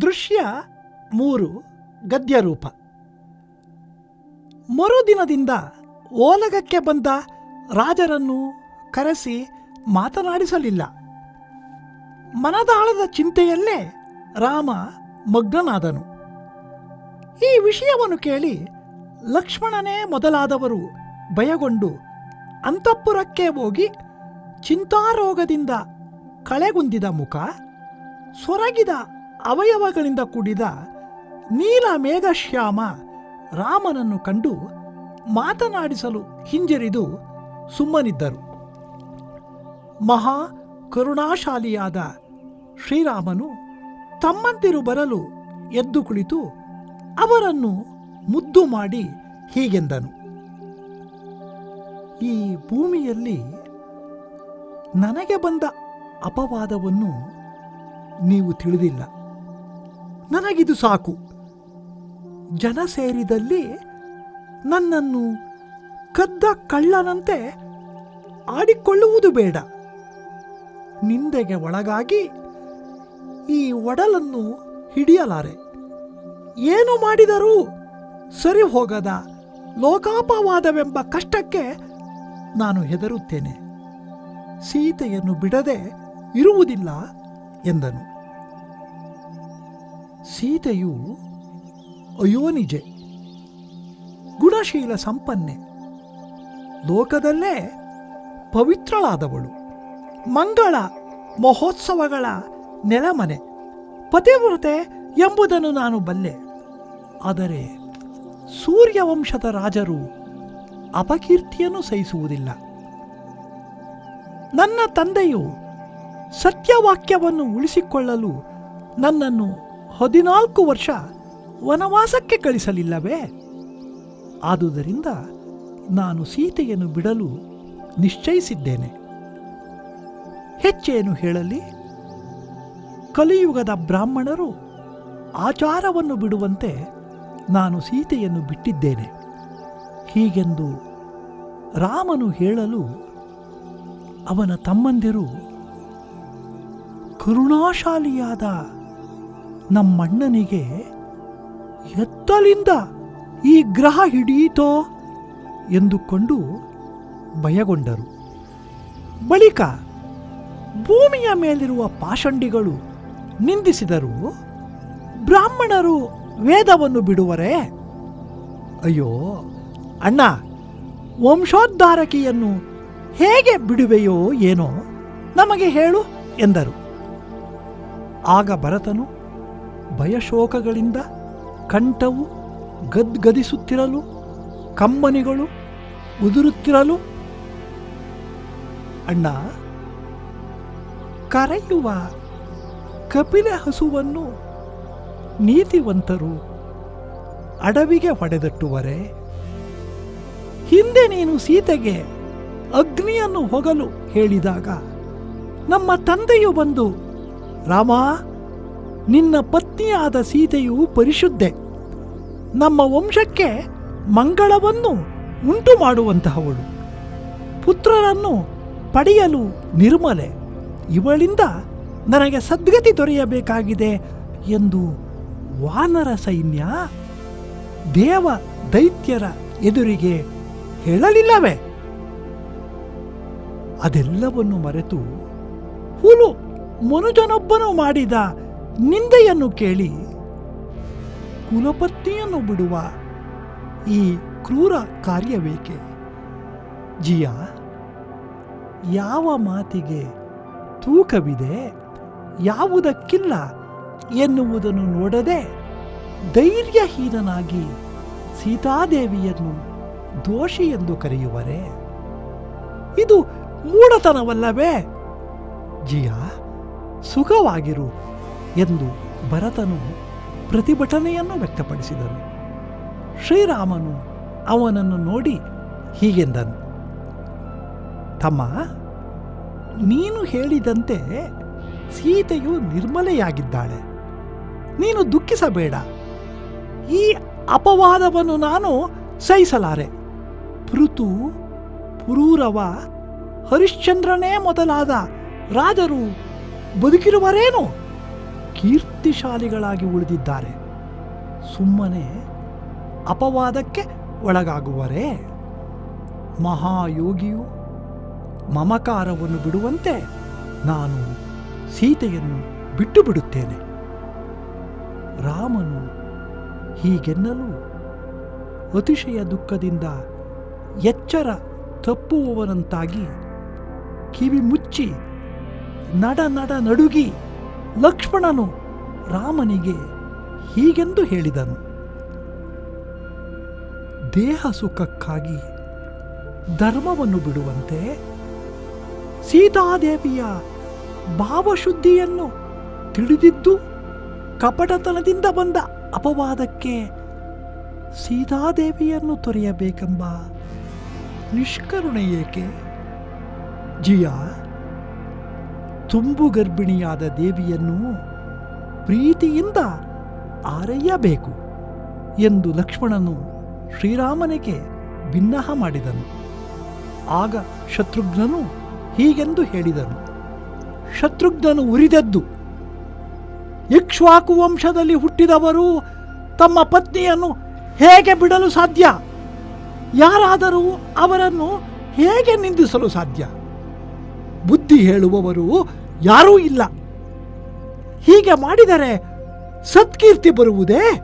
ದೃಶ್ಯ ಮೂರು, ಗದ್ಯರೂಪ. ಮರುದಿನದಿಂದ ಓಲಗಕ್ಕೆ ಬಂದ ರಾಜರನ್ನು ಕರೆಸಿ ಮಾತನಾಡಿಸಲಿಲ್ಲ. ಮನದಾಳದ ಚಿಂತೆಯಲ್ಲೇ ರಾಮ ಮಗ್ನನಾದನು. ಈ ವಿಷಯವನ್ನು ಕೇಳಿ ಲಕ್ಷ್ಮಣನೇ ಮೊದಲಾದವರು ಭಯಗೊಂಡು ಅಂತಃಪುರಕ್ಕೆ ಹೋಗಿ ಚಿಂತಾರೋಗದಿಂದ ಕಳೆಗುಂದಿದ ಮುಖ, ಸೊರಗಿದ ಅವಯವಗಳಿಂದ ಕೂಡಿದ ನೀಲ ಮೇಘಶ್ಯಾಮ ರಾಮನನ್ನು ಕಂಡು ಮಾತನಾಡಿಸಲು ಹಿಂಜರಿದು ಸುಮ್ಮನಿದ್ದರು. ಮಹಾ ಕರುಣಾಶಾಲಿಯಾದ ಶ್ರೀರಾಮನು ತಮ್ಮಂದಿರು ಬರಲು ಎದ್ದು ಕುಳಿತು ಅವರನ್ನು ಮುದ್ದು ಮಾಡಿ ಹೀಗೆಂದನು. ಈ ಭೂಮಿಯಲ್ಲಿ ನನಗೆ ಬಂದ ಅಪವಾದವನ್ನು ನೀವು ತಿಳಿದಿಲ್ಲ. ನನಗಿದು ಸಾಕು. ಜನ ಸೇರಿದಲ್ಲಿ ನನ್ನನ್ನು ಕದ್ದ ಕಳ್ಳನಂತೆ ಆಡಿಕೊಳ್ಳುವುದು ಬೇಡ. ನಿಂದೆಗೆ ಒಳಗಾಗಿ ಈ ಒಡಲನ್ನು ಹಿಡಿಯಲಾರೆ. ಏನು ಮಾಡಿದರೂ ಸರಿ ಹೋಗದ ಲೋಕಾಪವಾದವೆಂಬ ಕಷ್ಟಕ್ಕೆ ನಾನು ಹೆದರುತ್ತೇನೆ. ಸೀತೆಯನ್ನು ಬಿಡದೆ ಇರುವುದಿಲ್ಲ ಎಂದನು. ಸೀತೆಯು ಅಯೋನಿಜೆ ಗುಣಶೀಲ ಸಂಪನ್ನೆ, ಲೋಕದಲ್ಲೇ ಪವಿತ್ರಳಾದವಳು, ಮಂಗಳ ಮಹೋತ್ಸವಗಳ ನೆಲಮನೆ, ಪತಿವ್ರತೆ ಎಂಬುದನ್ನು ನಾನು ಬಲ್ಲೆ. ಆದರೆ ಸೂರ್ಯವಂಶದ ರಾಜರು ಅಪಕೀರ್ತಿಯನ್ನು ಸಹಿಸುವುದಿಲ್ಲ. ನನ್ನ ತಂದೆಯು ಸತ್ಯವಾಕ್ಯವನ್ನು ಉಳಿಸಿಕೊಳ್ಳಲು ನನ್ನನ್ನು ಹದಿನಾಲ್ಕು ವರ್ಷ ವನವಾಸಕ್ಕೆ ಕಳಿಸಲಿಲ್ಲವೇ? ಆದುದರಿಂದ ನಾನು ಸೀತೆಯನ್ನು ಬಿಡಲು ನಿಶ್ಚಯಿಸಿದ್ದೇನೆ. ಹೆಚ್ಚೇನು ಹೇಳಲಿ? ಕಲಿಯುಗದ ಬ್ರಾಹ್ಮಣರು ಆಚಾರವನ್ನು ಬಿಡುವಂತೆ ನಾನು ಸೀತೆಯನ್ನು ಬಿಟ್ಟಿದ್ದೇನೆ. ಹೀಗೆಂದು ರಾಮನು ಹೇಳಲು ಅವನ ತಮ್ಮಂದಿರು ಕರುಣಾಶಾಲಿಯಾದ ನಮ್ಮಣ್ಣನಿಗೆ ಎತ್ತಲಿಂದ ಈ ಗ್ರಹ ಹಿಡಿಯಿತೋ ಎಂದುಕೊಂಡು ಭಯಗೊಂಡರು. ಬಳಿಕ ಭೂಮಿಯ ಮೇಲಿರುವ ಪಾಷಂಡಿಗಳು ನಿಂದಿಸಿದರು, ಬ್ರಾಹ್ಮಣರು ವೇದವನ್ನು ಬಿಡುವರೇ? ಅಯ್ಯೋ, ಅಣ್ಣ, ವಂಶೋದ್ಧಾರಕಿಯನ್ನು ಹೇಗೆ ಬಿಡುವೆಯೋ ಏನೋ ನಮಗೆ ಹೇಳು ಎಂದರು. ಆಗ ಭರತನು ಭಯಶೋಕಗಳಿಂದ ಕಂಠವು ಗದ್ಗದಿಸುತ್ತಿರಲು, ಕಮ್ಮನಿಗಳು ಉದುರುತ್ತಿರಲು. ಅಣ್ಣ, ಕರೆಯುವ ಕಪಿಲ ಹಸುವನ್ನು ನೀತಿವಂತರು ಅಡವಿಗೆ ಹೊಡೆದಟ್ಟುವರೆ. ಹಿಂದೆ ನೀನು ಸೀತೆಗೆ ಅಗ್ನಿಯನ್ನು ಹೊಗಲು ಹೇಳಿದಾಗ ನಮ್ಮ ತಂದೆಯು ಬಂದು, ರಾಮ ನಿನ್ನ ಪತ್ನಿಯಾದ ಸೀತೆಯು ಪರಿಶುದ್ಧೆ. ನಮ್ಮ ವಂಶಕ್ಕೆ ಮಂಗಳವನ್ನು ಉಂಟು ಮಾಡುವಂತಹವಳು ಪುತ್ರರನ್ನು ಪಡೆಯಲು ನಿರ್ಮಲೆ, ಇವಳಿಂದ ನನಗೆ ಸದ್ಗತಿ ದೊರೆಯಬೇಕಾಗಿದೆ ಎಂದು ವಾನರ ಸೈನ್ಯ ದೇವ ದೈತ್ಯರ ಎದುರಿಗೆ ಹೇಳಲಿಲ್ಲವೇ. ಅದೆಲ್ಲವನ್ನು ಮರೆತು ಹುಲು ಮನುಜನೊಬ್ಬನು ಮಾಡಿದ ನಿಂದೆಯನ್ನು ಕೇಳಿ ಕುಲಪತ್ನಿಯನ್ನು ಬಿಡುವ ಈ ಕ್ರೂರ ಕಾರ್ಯವೇಕೆ? ಜಿಯ, ಯಾವ ಮಾತಿಗೆ ತೂಕವಿದೆ, ಯಾವುದಕ್ಕಿಲ್ಲ ಎನ್ನುವುದನ್ನು ನೋಡದೆ ಧೈರ್ಯಹೀನನಾಗಿ ಸೀತಾದೇವಿಯನ್ನು ದೋಷಿ ಎಂದು ಕರೆಯುವರೆ? ಇದು ಮೂಢತನವಲ್ಲವೇ? ಜಿಯ, ಸುಖವಾಗಿರು. ಎಂದು ಭರತನು ಪ್ರತಿಭಟನೆಯನ್ನು ವ್ಯಕ್ತಪಡಿಸಿದನು. ಶ್ರೀರಾಮನು ಅವನನ್ನು ನೋಡಿ ಹೀಗೆಂದನು. ತಮ್ಮ, ನೀನು ಹೇಳಿದಂತೆ ಸೀತೆಯು ನಿರ್ಮಲೆಯಾಗಿದ್ದಾಳೆ. ನೀನು ದುಃಖಿಸಬೇಡ. ಈ ಅಪವಾದವನ್ನು ನಾನು ಸಹಿಸಲಾರೆ. ಪೃತು ಪುರೂರವ, ಹರಿಶ್ಚಂದ್ರನೇ ಮೊದಲಾದ ರಾಜರು ಬದುಕಿರುವರೇನು? ಕೀರ್ತಿಶಾಲಿಗಳಾಗಿ ಉಳಿದಿದ್ದಾರೆ. ಸುಮ್ಮನೆ ಅಪವಾದಕ್ಕೆ ಒಳಗಾಗುವರೇ? ಮಹಾಯೋಗಿಯು ಮಮಕಾರವನ್ನು ಬಿಡುವಂತೆ ನಾನು ಸೀತೆಯನ್ನು ಬಿಟ್ಟು ಬಿಡುತ್ತೇನೆ ರಾಮನು ಹೀಗೆನ್ನಲು ಅತಿಶಯ ದುಃಖದಿಂದ ಎಚ್ಚರ ತಪ್ಪುವವರಂತಾಗಿ ಕಿವಿ ಮುಚ್ಚಿ ನಡ ನಡ ನಡುಗಿ ಲಕ್ಷ್ಮಣನು ರಾಮನಿಗೆ ಹೀಗೆಂದು ಹೇಳಿದನು. ದೇಹ ಸುಖಕ್ಕಾಗಿ ಧರ್ಮವನ್ನು ಬಿಡುವಂತೆ ಸೀತಾದೇವಿಯ ಭಾವಶುದ್ಧಿಯನ್ನು ತಿಳಿದಿದ್ದು ಕಪಟತನದಿಂದ ಬಂದ ಅಪವಾದಕ್ಕೆ ಸೀತಾದೇವಿಯನ್ನು ತೊರೆಯಬೇಕೆಂಬ ನಿಷ್ಕರುಣೆ ಏಕೆ? ಜಿಯ ತುಂಬು ಗರ್ಭಿಣಿಯಾದ ದೇವಿಯನ್ನು ಪ್ರೀತಿಯಿಂದ ಆರೈಯಬೇಕು ಎಂದು ಲಕ್ಷ್ಮಣನು ಶ್ರೀರಾಮನಿಗೆ ಭಿನ್ನಹ ಮಾಡಿದನು. ಆಗ ಶತ್ರುಘ್ನನು ಹೀಗೆಂದು ಹೇಳಿದನು. ಶತ್ರುಘ್ನನು ಉರಿದದ್ದು, ಇಕ್ಷ್ವಾಕು ವಂಶದಲ್ಲಿ ಹುಟ್ಟಿದವರು ತಮ್ಮ ಪತ್ನಿಯನ್ನು ಹೇಗೆ ಬಿಡಲು ಸಾಧ್ಯ? ಯಾರಾದರೂ ಅವರನ್ನು ಹೇಗೆ ನಿಂದಿಸಲು ಸಾಧ್ಯ? ಬುದ್ಧಿ ಹೇಳುವವರು ಯಾರೂ ಇಲ್ಲ. ಹೀಗೆ ಮಾಡಿದರೆ ಸತ್ಕೀರ್ತಿ ಬರುವುದೇ?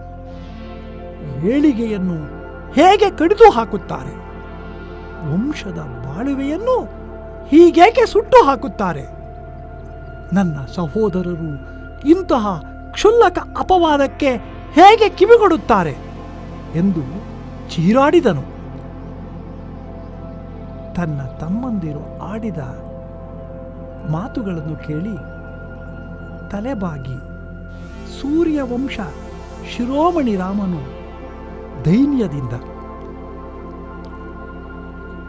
ಏಳಿಗೆಯನ್ನು ಹೇಗೆ ಕಡಿದು ಹಾಕುತ್ತಾರೆ? ವಂಶದ ಬಾಳುವೆಯನ್ನು ಹೀಗೇಕೆ ಸುಟ್ಟು ಹಾಕುತ್ತಾರೆ? ನನ್ನ ಸಹೋದರರು ಇಂತಹ ಕ್ಷುಲ್ಲಕ ಅಪವಾದಕ್ಕೆ ಹೇಗೆ ಕಿವಿಗೊಡುತ್ತಾರೆ? ಎಂದು ಚೀರಾಡಿದನು. ತನ್ನ ತಮ್ಮಂದಿರು ಆಡಿದ ಮಾತುಗಳನ್ನು ಕೇಳಿ ತಲೆಬಾಗಿ ಸೂರ್ಯವಂಶ ಶಿರೋಮಣಿ ರಾಮನು ದೈನ್ಯದಿಂದ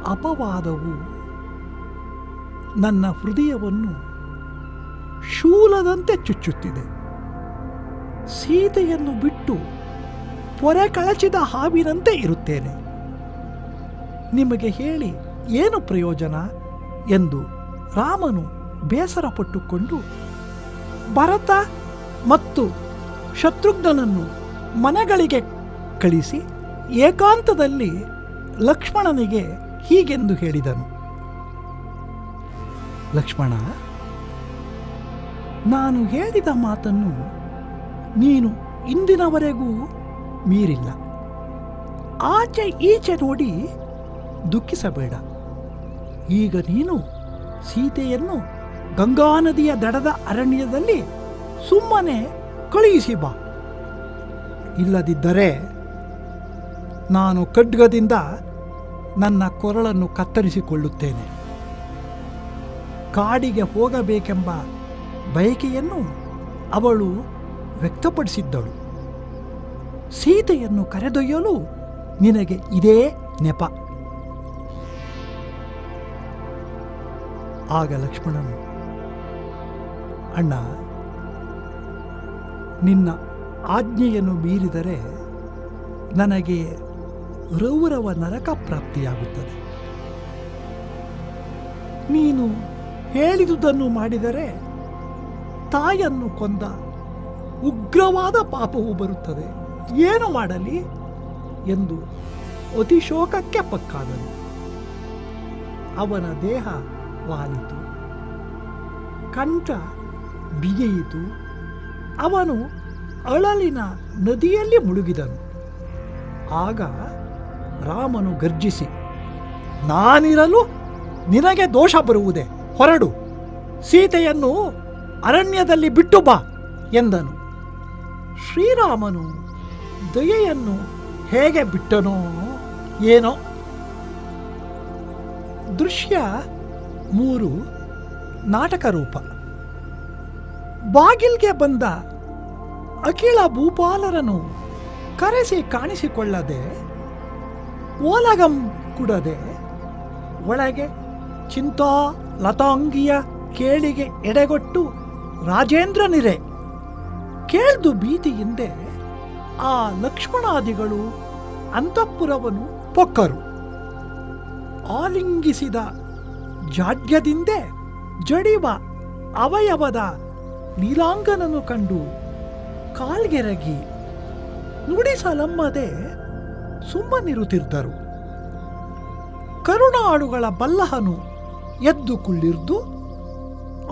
ಅಪವಾದವು ನನ್ನ ಹೃದಯವನ್ನು ಶೂಲದಂತೆ ಚುಚ್ಚುತ್ತಿದೆ. ಸೀತೆಯನ್ನು ಬಿಟ್ಟು ಪೊರೆ ಕಳಚಿದ ಹಾವಿನಂತೆ ಇರುತ್ತೇನೆ. ನಿಮಗೆ ಹೇಳಿ ಏನು ಪ್ರಯೋಜನ? ಎಂದು ರಾಮನು ಬೇಸರಪಟ್ಟುಕೊಂಡು ಭರತ ಮತ್ತು ಶತ್ರುಘ್ನನನ್ನು ಮನೆಗಳಿಗೆ ಕಳಿಸಿ ಏಕಾಂತದಲ್ಲಿ ಲಕ್ಷ್ಮಣನಿಗೆ ಹೀಗೆಂದು ಹೇಳಿದನು. ಲಕ್ಷ್ಮಣ, ನಾನು ಹೇಳಿದ ಮಾತನ್ನು ನೀನು ಇಂದಿನವರೆಗೂ ಮೀರಿಲ್ಲ. ಆಚೆ ಈಚೆ ನೋಡಿ ದುಃಖಿಸಬೇಡ. ಈಗ ನೀನು ಸೀತೆಯನ್ನು ಗಂಗಾ ನದಿಯ ದಡದ ಅರಣ್ಯದಲ್ಲಿ ಸುಮ್ಮನೆ ಕಳುಹಿಸಿ ಬಾ. ಇಲ್ಲದಿದ್ದರೆ ನಾನು ಖಡ್ಗದಿಂದ ನನ್ನ ಕೊರಳನ್ನು ಕತ್ತರಿಸಿಕೊಳ್ಳುತ್ತೇನೆ. ಕಾಡಿಗೆ ಹೋಗಬೇಕೆಂಬ ಬಯಕೆಯನ್ನು ಅವಳು ವ್ಯಕ್ತಪಡಿಸಿದ್ದಳು. ಸೀತೆಯನ್ನು ಕರೆದೊಯ್ಯಲು ನಿನಗೆ ಇದೇ ನೆಪ. ಆಗ ಲಕ್ಷ್ಮಣನು ಅಣ್ಣ, ನಿನ್ನ ಆಜ್ಞೆಯನ್ನು ಮೀರಿದರೆ ನನಗೆ ರೌರವ ನರಕ ಪ್ರಾಪ್ತಿಯಾಗುತ್ತದೆ. ನೀನು ಹೇಳಿದುದನ್ನು ಮಾಡಿದರೆ ತಾಯನ್ನು ಕೊಂದ ಉಗ್ರವಾದ ಪಾಪವು ಬರುತ್ತದೆ. ಏನು ಮಾಡಲಿ ಎಂದು ಅತಿಶೋಕಕ್ಕೆ ಪಕ್ಕಾದನು. ಅವನ ದೇಹ ವಾಲಿತು. ಕಂಠ ಬಿಗಿಯಿತು. ಅವನು ಅಳಲಿನ ನದಿಯಲ್ಲಿ ಮುಳುಗಿದನು. ಆಗ ರಾಮನು ಗರ್ಜಿಸಿ, ನಾನಿರಲು ನಿನಗೆ ದೋಷ ಬರುವುದೇ? ಹೊರಡು, ಸೀತೆಯನ್ನು ಅರಣ್ಯದಲ್ಲಿ ಬಿಟ್ಟು ಬಾ ಎಂದನು. ಶ್ರೀರಾಮನು, ದಯೆಯನ್ನು ಹೇಗೆ ಬಿಟ್ಟನೋ ಏನೋ? ದೃಶ್ಯ ಮೂರು ನಾಟಕ ರೂಪ ಬಾಗಿಲ್ಗೆ ಬಂದ ಅಖಿಳ ಭೂಪಾಲರನು ಕರೆಸಿ ಕಾಣಿಸಿಕೊಳ್ಳದೆ ಓಲಗಂ ಕುಡದೆ ಒಳಗೆ ಚಿಂತಾ ಲತಾಂಗಿಯ ಕೇಳಿಗೆ ಎಡೆಗೊಟ್ಟು ರಾಜೇಂದ್ರನಿರೆ ಕೇಳ್ದು ಭೀತಿಯಿಂದೆ ಆ ಲಕ್ಷ್ಮಣಾದಿಗಳು ಅಂತಃಪುರವನ್ನು ಪೊಕ್ಕರು. ಆಲಿಂಗಿಸಿದ ಜಾಡ್ಯದಿಂದೆ ಜಡಿವ ಅವಯವದ ನೀಲಾಂಗನನ್ನು ಕಂಡು ಕಾಲ್ಗೆರಗಿ ನುಡಿಸಲಮ್ಮದೆ ಸುಮ್ಮನಿರುತ್ತಿದ್ದರು. ಕರುಣಾಡುಗಳ ಬಲ್ಲಹನು ಎದ್ದು ಕುಳ್ಳಿರ್ದು,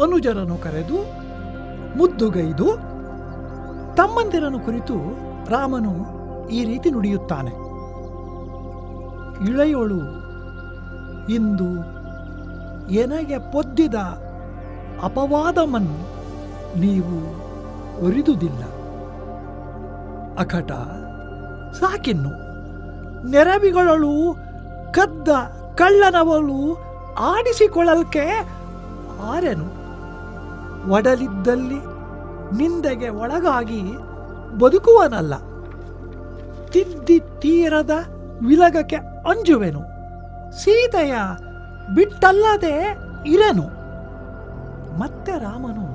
ಅನುಜರನ್ನು ಕರೆದು ಮುದ್ದುಗೈದು ತಮ್ಮಂದಿರನು ಕುರಿತು ರಾಮನು ಈ ರೀತಿ ನುಡಿಯುತ್ತಾನೆ. ಇಳೆಯೋಳು, ಇಂದು ಎನಗೆ ಪೊದ್ದಿದ ಅಪವಾದಮನ್ ನೀವು ಒರಿದುದಿಲ್ಲ. ಅಖಟ, ಸಾಕಿನ್ನು. ನೆರವಿಗಳಳು ಕದ್ದ ಕಳ್ಳನವಳು ಆಡಿಸಿಕೊಳ್ಳಲ್ಕೆ ಆರೆನು. ಒಡಲಿದ್ದಲ್ಲಿ ನಿಂದೆಗೆ ಒಳಗಾಗಿ ಬದುಕುವನಲ್ಲ. ತಿದ್ದಿ ತೀರದ ವಿಲಗಕ್ಕೆ ಅಂಜುವೆನು. ಸೀತೆಯ ಬಿಟ್ಟಲ್ಲದೆ ಇರನು. ಮತ್ತೆ ರಾಮನು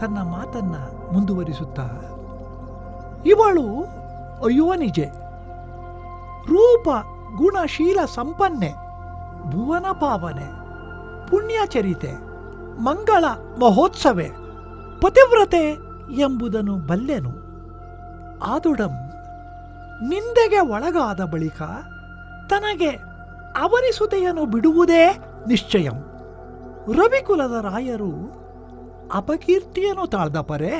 ತನ್ನ ಮಾತನ್ನ ಮುಂದುವರಿಸುತ್ತಾ, ಇವಳು ಅಯ್ಯೋ ನಿಜೆ. ರೂಪ ಗುಣಶೀಲ ಸಂಪನ್ನೆ, ಭುವನ ಪಾವನೆ, ಪುಣ್ಯಚರಿತೆ, ಮಂಗಳ ಮಹೋತ್ಸವೆ, ಪತಿವ್ರತೆ ಎಂಬುದನ್ನು ಬಲ್ಲೆನು. ಆದುಡಂ, ನಿಂದೆಗೆ ಒಳಗಾದ ಬಳಿಕ ತನಗೆ ಅವನಿಸುತೆಯನ್ನು ಬಿಡುವುದೇ ನಿಶ್ಚಯಂ. ರವಿಕುಲದ ರಾಯರು ಅಪಕೀರ್ತಿಯನ್ನು ತಾಳ್ದ ಪರೆ?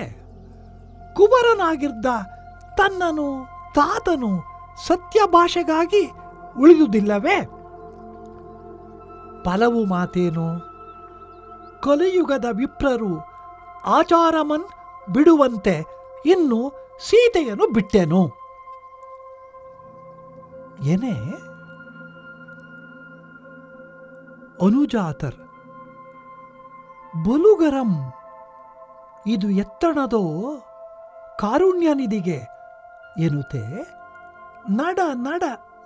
ಕುವರನಾಗಿದ್ದ ತನ್ನನು ತಾತನು ಸತ್ಯ ಭಾಷೆಗಾಗಿ ಉಳಿದುದಿಲ್ಲವೇ ಫಲವು ಮಾತೇನು, ಕಲಿಯುಗದ ವಿಪ್ರರು ಆಚಾರಮನ್ ಬಿಡುವಂತೆ ಇನ್ನು ಸೀತೆಯನ್ನು ಬಿಟ್ಟೆನು. ಏನೇ? ಅನುಜಾತರ್, ಬಲುಗರಂ ಇದು ಎತ್ತಣದೋ ಕಾರುಣ್ಯನಿಧಿಗೆ ಎನ್ನುತ್ತೆ. ನಡ ನಡ,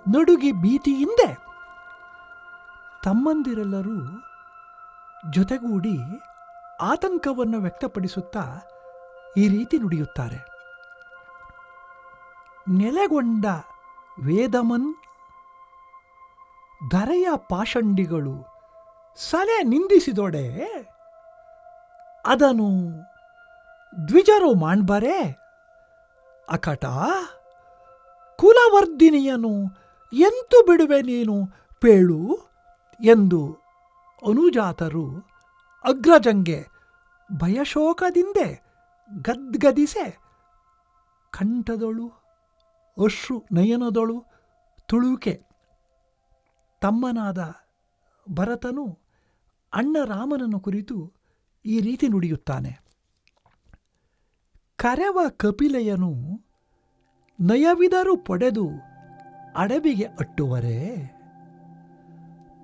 ನಡುಗಿ ಭೀತಿಯಿಂದೆ ತಮ್ಮಂದಿರೆಲ್ಲರೂ ಜೊತೆಗೂಡಿ ಆತಂಕವನ್ನು ವ್ಯಕ್ತಪಡಿಸುತ್ತಾ ಈ ರೀತಿ ನುಡಿಯುತ್ತಾರೆ. ನೆಲೆಗೊಂಡ ವೇದಮನ್, ಧರೆಯ ಪಾಷಂಡಿಗಳು ಸಲೆ ನಿಂದಿಸಿದೊಡೆ ಅದನು ದ್ವಿಜರು ಮಾಡ್ಬಾರೆ ಅಕಟ ಕುಲವರ್ಧಿನಿಯನು ಎಂತು ಬಿಡುವೆ ನೀನು ಪೇಳು ಎಂದು ಅನುಜಾತರು ಅಗ್ರಜಂಗೆ ಭಯಶೋಕದಿಂದೆ ಗದ್ಗದಿಸೆ. ಕಂಠದೊಳು, ಅಶ್ರು ನಯನದೊಳು ತುಳುಕೆ. ತಮ್ಮನಾದ ಭರತನು ಅಣ್ಣ ರಾಮನನ್ನು ಕುರಿತು ಈ ರೀತಿ ನುಡಿಯುತ್ತಾನೆ. ಕರೆವ ಕಪಿಲೆಯನು ನಯವಿದರು ಪಡೆದು ಅಡವಿಗೆ ಅಟ್ಟುವರೆ.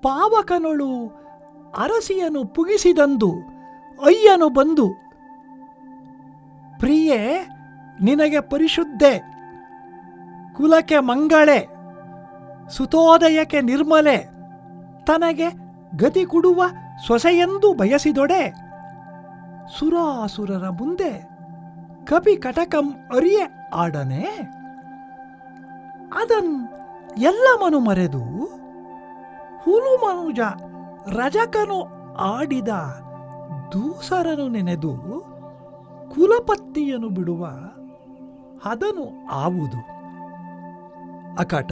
ಪಾವಕನೊಳು ಅರಸಿಯನು ಪುಗಿಸಿದಂದು ಅಯ್ಯನು ಬಂದು, ಪ್ರಿಯೆ, ನಿನಗೆ ಪರಿಶುದ್ಧೆ, ಕುಲಕ್ಕೆ ಮಂಗಳೆ, ಸುತೋದಯಕ್ಕೆ ನಿರ್ಮಲೆ, ತನಗೆ ಗತಿ ಕೊಡುವ ಸೊಸೆಯೆಂದು ಬಯಸಿದೊಡೆ. ಸುರಾಸುರರ ಮುಂದೆ ಕಪಿ ಕಟಕಂ ಅರಿಯ ಆಡನೆ? ಅದನ್ ಎಲ್ಲಮನು ಮರೆದು ಹುಲು ಮನುಜ ರಜಕನು ಆಡಿದ ದೂಸರನು ನೆನೆದು ಕುಲಪತ್ತಿಯನ್ನು ಬಿಡುವ ಅದನು ಆವುದು. ಅಕಟ,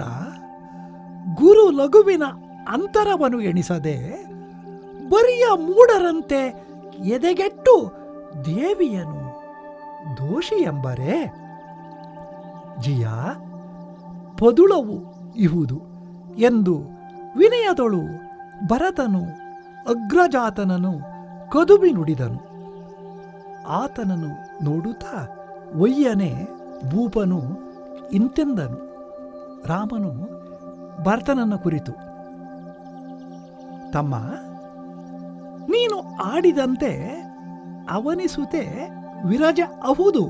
ಗುರು ಲಘುವಿನ ಅಂತರವನ್ನು ಎಣಿಸದೆ ಬರಿಯ ಮೂಡರಂತೆ ಎದೆಗೆಟ್ಟು ದೇವಿಯನು ದೋಷಿ ಎಂಬರೆ? ಜಿಯ, ಪದುಳವು ಇಹುದು ಎಂದು ವಿನಯದೊಳು ಭರತನು ಅಗ್ರಜಾತನನು ಕದುಬಿ ನುಡಿದನು. ಆತನನು ನೋಡುತ್ತಾ ಒಯ್ಯನೆ ಭೂಪನು ಇಂತೆಂದನು. ರಾಮನು ಭರತನನ್ನು ಕುರಿತು, ತಮ್ಮ, ನೀನು ಆಡಿದಂತೆ ಅವನಿಸುತ್ತೆ ವಿರಜ ಅಹುದು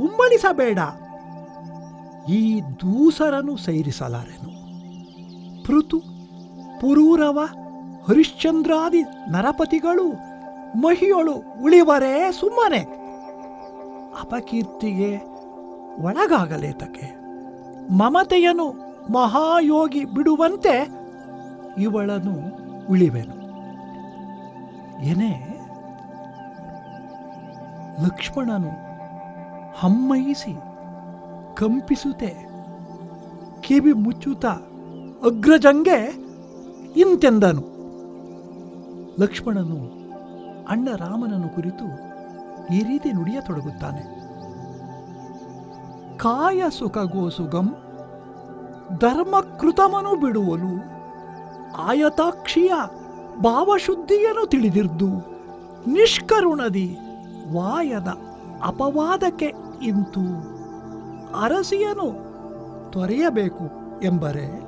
ಉಮ್ಮಳಿಸಬೇಡ ಈ ದೂಸರನು ಸೈರಿಸಲಾರೆನು. ಪೃತು ಪುರೂರವ, ಹರಿಶ್ಚಂದ್ರಾದಿ ನರಪತಿಗಳು, ಮಹಿಯೊಳು ಉಳಿವರೇ ಸುಮ್ಮನೆ. ಅಪಕೀರ್ತಿಗೆ ಒಳಗಾಗಲೇತಕ್ಕೆ. ಮಮತೆಯನು ಮಹಾಯೋಗಿ ಬಿಡುವಂತೆ ಇವಳನು ಉಳಿವೆನು. ಏನೇ ಲಕ್ಷ್ಮಣನು ಹಮ್ಮೈಸಿ ಕಂಪಿಸುತ್ತೆ, ಕಿವಿ ಮುಚ್ಚುತ್ತಾ ಅಗ್ರಜಂಗೆ ಇಂತೆಂದನು. ಲಕ್ಷ್ಮಣನು ಅಣ್ಣ ರಾಮನನ್ನು ಕುರಿತು ಈ ರೀತಿ ನುಡಿಯತೊಡಗುತ್ತಾನೆ. ಕಾಯ ಸುಖಗೋಸುಗಂ ಧರ್ಮಕೃತಮನು ಬಿಡುವಲು ಆಯತಾಕ್ಷಿಯ ಭಾವಶುದ್ಧಿಯನ್ನು ತಿಳಿದಿರ್ದು ನಿಷ್ಕರುಣದಿ ವಾಯದ ಅಪವಾದಕ್ಕೆ ಇಂತು ಅರಸಿಯನು ತೊರೆಯಬೇಕು ಎಂಬರೆ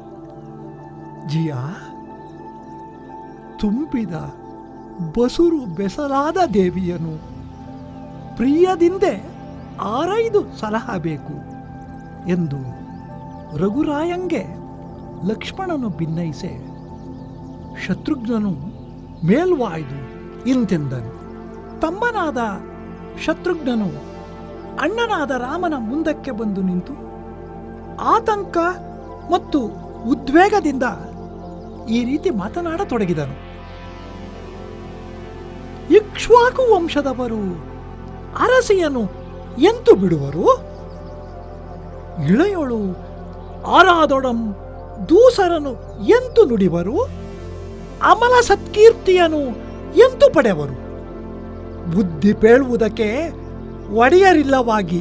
ಜಿಯ, ತುಂಬಿದ ಬಸುರು ಬೆಸಲಾದ ದೇವಿಯನು ಪ್ರಿಯದಿಂದೆ ಆರೈದು ಸಲಹಬೇಕು ಎಂದು ರಘುರಾಯಂಗೆ ಲಕ್ಷ್ಮಣನು ಭಿನ್ನಯಿಸೆ ಶತ್ರುಘ್ನನು ಮೇಲ್ವಾಯ್ದು ಇಂತೆಂದನು. ತಮ್ಮನಾದ ಶತ್ರುಘ್ನನು ಅಣ್ಣನಾದ ರಾಮನ ಮುಂದಕ್ಕೆ ಬಂದು ನಿಂತು ಆತಂಕ ಮತ್ತು ಉದ್ವೇಗದಿಂದ ಈ ರೀತಿ ಮಾತನಾಡತೊಡಗಿದನು. ಇಕ್ಷ್ವಾಕು ವಂಶದವರು ಅರಸಿಯನು ಎಂತು ಬಿಡುವರು? ಇಳೆಯೊಳು ಆರಾದೊಡಂ ದೂಸರನು ಎಂತು ನುಡಿವರು? ಅಮಲ ಸತ್ಕೀರ್ತಿಯನು ಎಂತು ಪಡೆವರು? ಬುದ್ಧಿ ಪೇಳುವುದಕ್ಕೆ ಒಡೆಯರಿಲ್ಲವಾಗಿ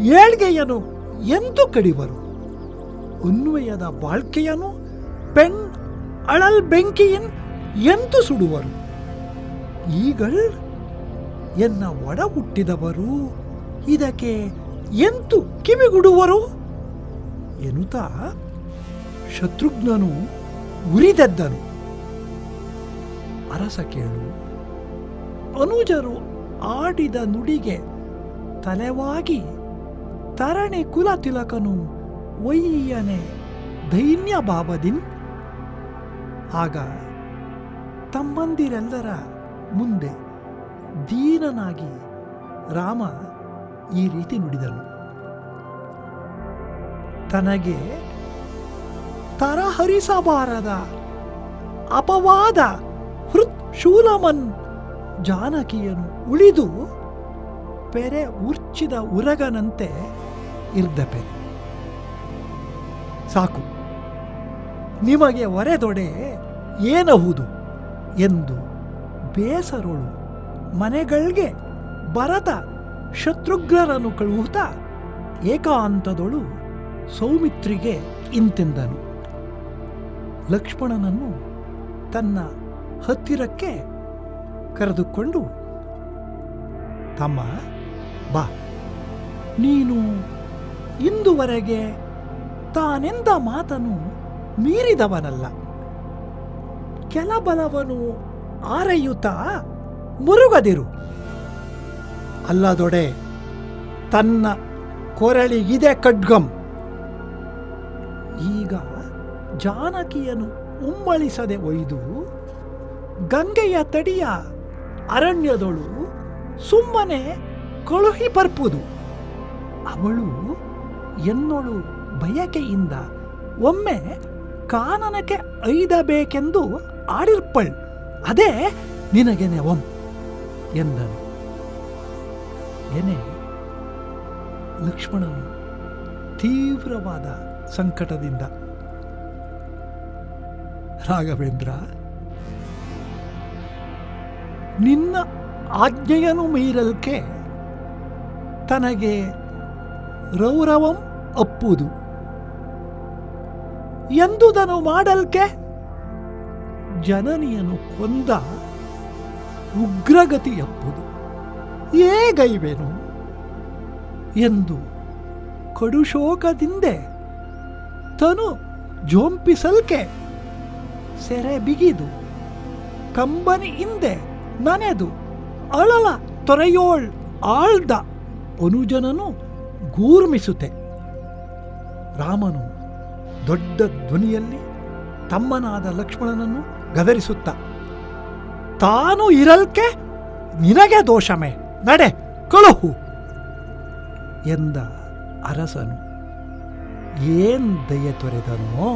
ಏಳ್ಗೆಯನು ಎಂದು ಕಡಿವರು. ಉನ್ವಯದ ಬಾಳ್ಕೆಯನು ಪೆಣ್ ಅಳಲ್ ಬೆಂಕಿಯನ್ ಎಂತು ಸುಡುವರು. ಈಗಳ್ ಎನ್ನ ಒಡ ಹುಟ್ಟಿದವರು, ಇದಕ್ಕೆ ಎಂತು ಕಿವಿಗುಡುವರು? ಎನ್ನುತ್ತಾ ಶತ್ರುಘ್ನನು ಉರಿದೆದ್ದನು. ಅರಸ ಕೇಳು ಅನುಜರು ಆಡಿದ ನುಡಿಗೆ ತಲೆವಾಗಿ ತರಣಿ ಕುಲ ತಿಲಕನು ಒಯ್ಯನೆ ದೈನ್ಯ ಬಾಬದಿನ್ ಆಗ ತಮ್ಮಂದಿರೆಲ್ಲರ ಮುಂದೆ ದೀನನಾಗಿ ರಾಮ ಈ ರೀತಿ ನುಡಿದನು. ತನಗೆ ತರಹರಿಸಬಾರದ ಅಪವಾದ ಹೃತ್ ಶೂಲಮನ್ ಜಾನಕಿಯನು ಉಳಿದು ಪೆರೆ ಉರ್ಚಿದ ಉರಗನಂತೆ ಇರ್ದಪೆ ಸಾಕು, ನಿಮಗೆ ಒರೆದೊಡೆ ಏನಹುದು ಎಂದು ಬೇಸರೊಳು ಮನೆಗಳಿಗೆ ಭರತ ಶತ್ರುಘ್ನರನ್ನು ಕಳುಹುತ್ತಾ ಏಕಾಂತದೊಳು ಸೌಮಿತ್ರಿಗೆ ಇಂತೆಂದನು. ಲಕ್ಷ್ಮಣನನ್ನು ತನ್ನ ಹತ್ತಿರಕ್ಕೆ ಕರೆದುಕೊಂಡು, ತಮ್ಮ, ಬಾ. ನೀನು ಇಂದುವರೆಗೆ ತಾನೆಂದ ಮಾತನು ಮೀರಿದವನಲ್ಲ. ಕೆಲಬಲವನು ಆರೆಯುತ್ತಾ ಮುರುಗದಿರು. ಅಲ್ಲದೊಡೆ ತನ್ನ ಕೊರಳಿಗಿದೆ ಖಡ್ಗಂ. ಈಗ ಜಾನಕಿಯನ್ನು ಉಮ್ಮಳಿಸದೆ ಒಯ್ದು ಗಂಗೆಯ ತಡಿಯ ಅರಣ್ಯದೊಳು ಸುಮ್ಮನೆ ಕಳುಹಿ ಬರ್ಪುದು. ಅವಳು ಎನ್ನೊಳು ಬಯಕೆಯಿಂದ ಒಮ್ಮೆ ಕಾನನಕ್ಕೆ ಐದಬೇಕೆಂದು ಆಡಿರ್ಪಳ್, ಅದೇ ನಿನಗೆನೆ ಒಂ ಎಂದನು. ಏನೇ ಲಕ್ಷ್ಮಣನು ತೀವ್ರವಾದ ಸಂಕಟದಿಂದ, ರಾಘವೇಂದ್ರ ನಿನ್ನ ಆಜ್ಞೆಯನ್ನು ಮೀರಲ್ಕೆ ತನಗೆ ರೌರವಂ ಅಪ್ಪುದು. ಎಂದುದನು ಮಾಡಲ್ಕೆ? ಜನನಿಯನು ಕೊಂದ ಉಗ್ರಗತಿಯಪ್ಪುದು ಏಗೈವೆನು ಎಂದು ಕಡುಶೋಕದಿಂದೆ ತನು ಜೋಂಪಿಸಲ್ಕೆ ಸೆರೆ ಬಿಗಿದು ಕಂಬನಿ ಹಿಂದೆ ನನೆದು, ಅಳಲ ತೊರೆಯೋಳ್ ಆಳ್ದ ಅನುಜನನು ಗೂರ್ಮಿಸುತ್ತೆ ರಾಮನು ದೊಡ್ಡ ಧ್ವನಿಯಲ್ಲಿ ತಮ್ಮನಾದ ಲಕ್ಷ್ಮಣನನ್ನು ಗದರಿಸುತ್ತ, ತಾನು ಇರಲ್ಕೆ ನಿನಗೆ ದೋಷಮೆ, ನಡೆ, ಕಳುಹು ಎಂದ ಅರಸನು. ಏನ್ ದಯೆ ತೊರೆದನೋ?